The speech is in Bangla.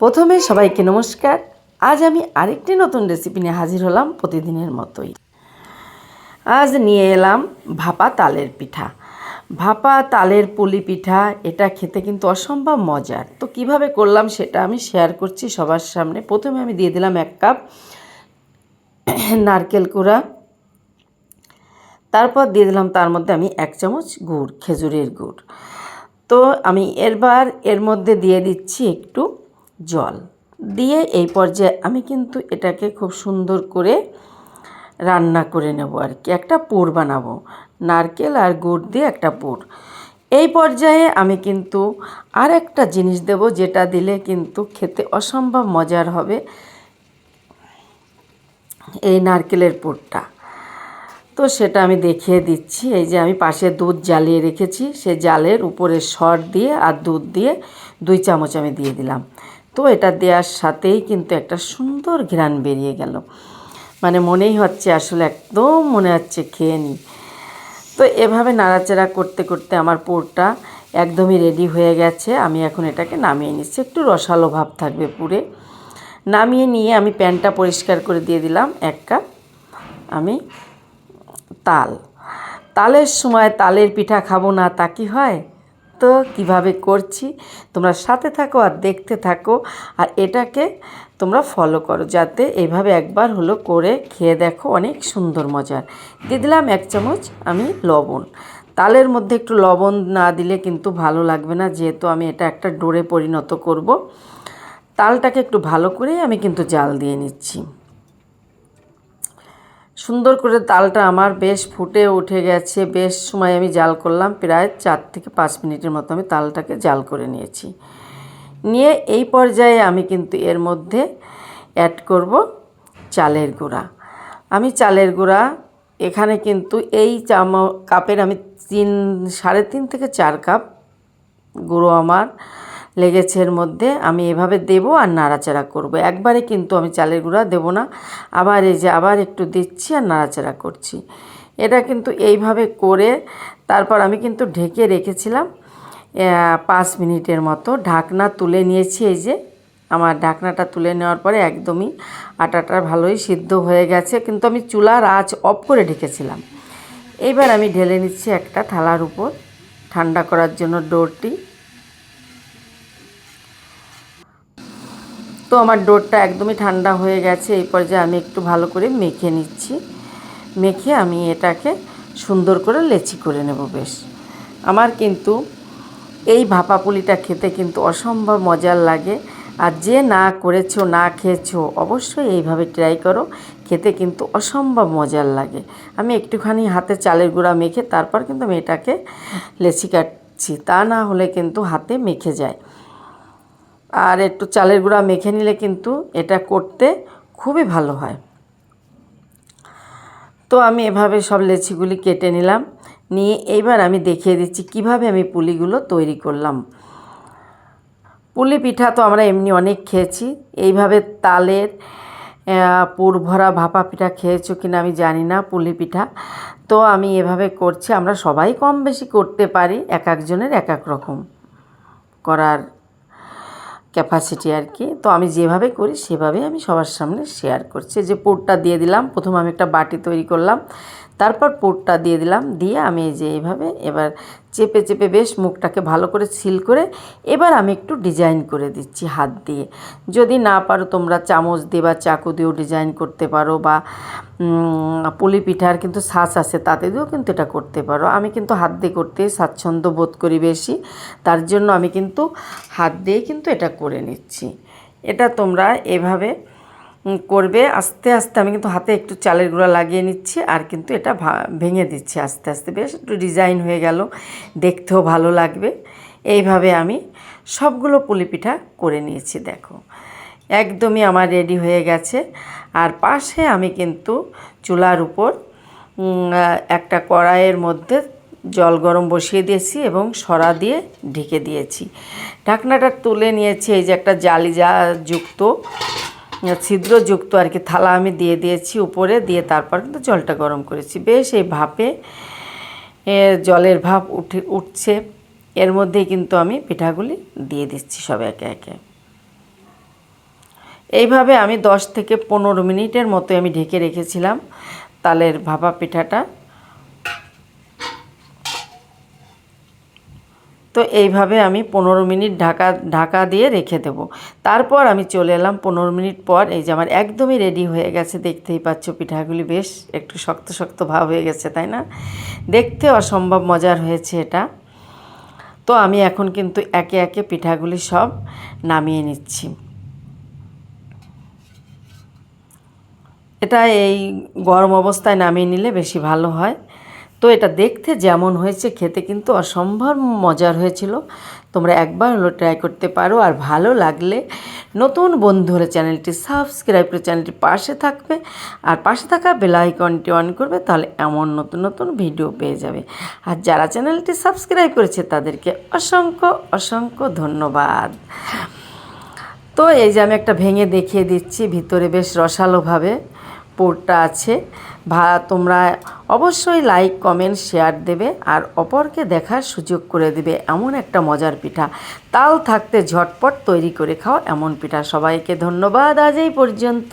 প্রথমে সবাইকে নমস্কার। আজ আমি আরেকটি নতুন রেসিপি নিয়ে হাজির হলাম প্রতিদিনের মতোই। আজ নিয়ে এলাম ভাপা তালের পিঠা। ভাপা তালের পুলি পিঠা, এটা খেতে কিন্তু অসম্ভব মজার। তো কীভাবে করলাম সেটা আমি শেয়ার করছি সবার সামনে। প্রথমে আমি দিয়ে দিলাম এক কাপ নারকেল কুড়া। তারপর দিয়ে দিলাম তার মধ্যে আমি এক চামচ গুড়, খেজুরের গুড়। তো আমি এরবার এর মধ্যে দিয়ে দিচ্ছি একটু জল। দিয়ে এই পর্যায়ে আমি কিন্তু এটাকে খুব সুন্দর করে রান্না করে নেব আর কি। একটা পুর বানাবো, নারকেল আর গুড় দিয়ে একটা পুর। এই পর্যায়ে আমি কিন্তু আর একটা জিনিস দেব যেটা দিলে কিন্তু খেতে অসম্ভব মজার হবে, এই নারকেলের পুরটা। তো সেটা আমি দেখিয়ে দিচ্ছি। এই যে আমি পাশে দুধ জ্বালিয়ে রেখেছি, সে জালের উপরে সর দিয়ে আর দুধ দিয়ে দুই চামচ আমি দিয়ে দিলাম। তো এটা দেওয়ার সাথেই কিন্তু একটা সুন্দর ঘ্রাণ বেরিয়ে গেল। মানে মনেই হচ্ছে আসলে একদম মনে হচ্ছে খেয়ে নিই তো এভাবে নাড়াচাড়া করতে করতে আমার পুরটা একদমই রেডি হয়ে গেছে। আমি এখন এটাকে নামিয়ে নিচ্ছি। একটু রসালো ভাব থাকবে পুরে। নামিয়ে নিয়ে আমি প্যানটা পরিষ্কার করে দিয়ে দিলাম। এক কাপ আমি তাল। তালের সময় তালের পিঠা খাব না, তা কি হয়? তো কীভাবে করছি? তোমরা সাথে থাকো আর দেখতে থাকো, আর এটাকে তোমরা ফলো করো, যাতে এইভাবে একবার হলো করে খেয়ে দেখো অনেক সুন্দর মজার। দিয়ে দিলাম এক চামচ আমি লবণ। তালের মধ্যে একটু লবণ না দিলে কিন্তু ভালো লাগবে না, যেহেতু আমি এটা একটা ডোরে পরিণত করব। তালটাকে একটু ভালো করে আমি কিন্তু জাল দিয়ে নিচ্ছি। সুন্দর করে তালটা আমার বেশ ফুটে উঠে গেছে। বেশ সময় আমি জাল করলাম, প্রায় চার থেকে পাঁচ মিনিটের মতো আমি তালটাকে জাল করে নিয়েছি। নিয়ে এই পর্যায়ে আমি কিন্তু এর মধ্যে অ্যাড করব চালের গুঁড়া। আমি চালের গুঁড়া এখানে কিন্তু এই চাম কাপের আমি তিন, সাড়ে তিন থেকে চার কাপ গুঁড়ো আমার লেগেছে এর মধ্যে, আমি এভাবে দেব আর নাড়াচাড়া করব। একবারে কিন্তু আমি চালের গুঁড়া দেব না, আবার এই যে আবার একটু দিচ্ছি আর নাড়াচাড়া করছি। এটা কিন্তু এইভাবে করে তারপর আমি কিন্তু ঢেকে রেখেছিলাম পাঁচ মিনিটের মতো। ঢাকনা তুলে নিয়েছি এই যে, আমার ঢাকনাটা তুলে নেওয়ার পরে একদমই আটাটা ভালোই সিদ্ধ হয়ে গেছে, কিন্তু আমি চুলার আঁচ অফ করে ঢেকেছিলাম। এইবার আমি ঢেলে নিচ্ছি একটা থালার উপর, ঠান্ডা করার জন্য ডোরটি। তো আমার ডোরটা একদমই ঠান্ডা হয়ে গেছে, এই পর্যায়ে আমি একটু ভালো করে মেখে নিচ্ছি। মেখে আমি এটাকে সুন্দর করে লেচি করে নেব বেশ। আমার কিন্তু এই ভাপা পুলিটা খেতে কিন্তু অসম্ভব মজার লাগে। আর যে না করেছ, না খেয়েছো, অবশ্যই এইভাবে ট্রাই করো। খেতে কিন্তু অসম্ভব মজার লাগে। আমি একটুখানি হাতে চালের গুঁড়া মেখে তারপর কিন্তু আমি এটাকে লেচি কাটছি। তা না হলে কিন্তু হাতে মেখে যায়। আর একটু চালের গুঁড়া মেখে নিলে কিন্তু এটা করতে খুবই ভালো হয়। তো আমি এভাবে সব লেচিগুলি কেটে নিলাম। নিয়ে এইবার আমি দেখিয়ে দিচ্ছি কীভাবে আমি পুলিগুলো তৈরি করলাম। পুলি পিঠা তো আমরা এমনি অনেক খেয়েছি। এইভাবে তালের পুর ভরা ভাপা পিঠা খেয়েছো কিনা আমি জানি না পুলি পিঠা। তো আমি এভাবে করছি, আমরা সবাই কম বেশি করতে পারি, এক একজনের এক এক রকম করার ক্যাপাসিটি আর কি। তো আমি যেভাবে করি সেভাবে আমি সবার সামনে শেয়ার করছি। যে পুরটা দিয়ে দিলাম, প্রথম আমি একটা বাটি তৈরি করলাম। তারপর পুরটা দিয়ে দিলাম। দিয়ে আমি এই যে এইভাবে এবার চেপে চেপে বেশ মুখটাকে ভালো করে সিল করে এবার আমি একটু ডিজাইন করে দিচ্ছি হাত দিয়ে। যদি না পারো তোমরা চামচ দিয়ে বা চাকু দিয়েও ডিজাইন করতে পারো বা পুলি পিঠার কিন্তু শ্বাস আছে তাতে দিয়েও কিন্তু এটা করতে পারো। আমি কিন্তু হাত দিয়ে করতে স্বাচ্ছন্দ্য বোধ করি বেশি। তার জন্য আমি কিন্তু হাত দিয়ে কিন্তু এটা করে নিচ্ছি। এটা তোমরা এভাবে করবে। আস্তে আস্তে আমি কিন্তু হাতে একটু চালের গুঁড়া লাগিয়ে নিচ্ছি আর কিন্তু এটা ভেঙে দিচ্ছি আস্তে আস্তে। বেশ একটু ডিজাইন হয়ে গেল, দেখতেও ভালো লাগবে। এইভাবে আমি সবগুলো পুলি পিঠা করে নিয়েছি, দেখো। একদমই আমার রেডি হয়ে গেছে। আর পাশে আমি কিন্তু চুলার উপর একটা কড়াইয়ের মধ্যে জল গরম বসিয়ে দিয়েছি এবং সরা দিয়ে ঢেকে দিয়েছি। ঢাকনাটা তুলে নিয়েছি, এই যে একটা জালি যা যুক্ত ছিদ্রযুক্ত আর কি থালা আমি দিয়ে দিয়েছি উপরে, দিয়ে তারপর কিন্তু জলটা গরম করেছি। বেশ, এই ভাপে জলের ভাপ উঠে, উঠছে। এর মধ্যেই কিন্তু আমি পিঠাগুলি দিয়ে দিচ্ছি সব একে একে। এইভাবে আমি দশ থেকে পনেরো মিনিটের মতো আমি ঢেকে রেখেছিলাম। তালের ভাপা পিঠাটা। তো এইভাবে আমি পনেরো মিনিট ঢাকা ঢাকা দিয়ে রেখে দেবো। তারপর আমি চলে এলাম পনেরো মিনিট পর, এই যে আমার একদমই রেডি হয়ে গেছে, দেখতেই পাচ্ছ পিঠাগুলি বেশ একটু শক্ত শক্ত ভাব হয়ে গেছে, তাই না? দেখতে অসম্ভব মজার হয়েছে এটা। তো আমি এখন কিন্তু একে একে পিঠাগুলি সব নামিয়ে নিচ্ছি। এটা এই গরম অবস্থায় নামিয়ে নিলে বেশি ভালো হয়। তো এটা দেখতে যেমন হয়েছে, খেতে কিন্তু অসম্ভব মজার হয়েছিল। তোমরা একবার হলো ট্রাই করতে পারো আর ভালো লাগলে নতুন বন্ধু হলে চ্যানেলটি সাবস্ক্রাইব করে চ্যানেলটি পাশে থাকবে আর পাশে থাকা বেল আইকনটি অন করবে তাহলে এমন নতুন নতুন ভিডিও পেয়ে যাবে। আর যারা চ্যানেলটি সাবস্ক্রাইব করেছে তাদেরকে অসংখ্য অসংখ্য ধন্যবাদ। তো এই যে আমি একটা ভেঙে দেখিয়ে দিচ্ছি, ভিতরে বেশ রসালোভাবে পোরটা আছে। ভা, তোমরা অবশ্যই লাইক কমেন্ট শেয়ার দেবে আর অপরকে দেখার সুযোগ করে দেবে এমন একটা মজার পিঠা। তাল থাকতে ঝটপট তৈরি করে খাও এমন পিঠা। সবাইকে ধন্যবাদ আজ এই পর্যন্ত।